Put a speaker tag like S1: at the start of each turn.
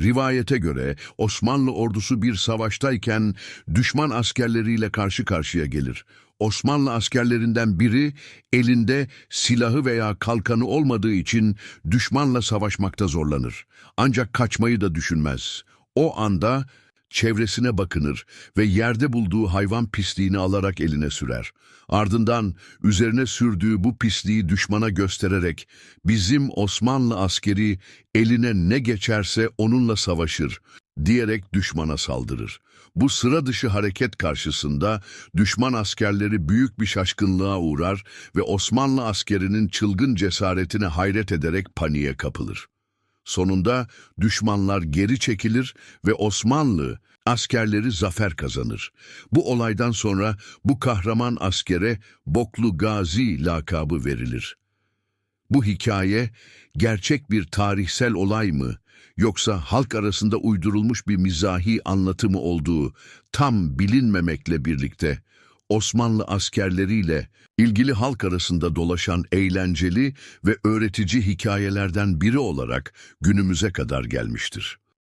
S1: Rivayete göre Osmanlı ordusu bir savaştayken düşman askerleriyle karşı karşıya gelir. Osmanlı askerlerinden biri elinde silahı veya kalkanı olmadığı için düşmanla savaşmakta zorlanır. Ancak kaçmayı da düşünmez. O anda çevresine bakınır ve yerde bulduğu hayvan pisliğini alarak eline sürer. Ardından üzerine sürdüğü bu pisliği düşmana göstererek bizim Osmanlı askeri eline ne geçerse onunla savaşır diyerek düşmana saldırır. Bu sıra dışı hareket karşısında düşman askerleri büyük bir şaşkınlığa uğrar ve Osmanlı askerinin çılgın cesaretine hayret ederek paniğe kapılır. Sonunda düşmanlar geri çekilir ve Osmanlı askerleri zafer kazanır. Bu olaydan sonra bu kahraman askere Boklu Gazi lakabı verilir. Bu hikaye gerçek bir tarihsel olay mı yoksa halk arasında uydurulmuş bir mizahi anlatımı olduğu tam bilinmemekle birlikte Osmanlı askerleriyle ilgili halk arasında dolaşan eğlenceli ve öğretici hikayelerden biri olarak günümüze kadar gelmiştir.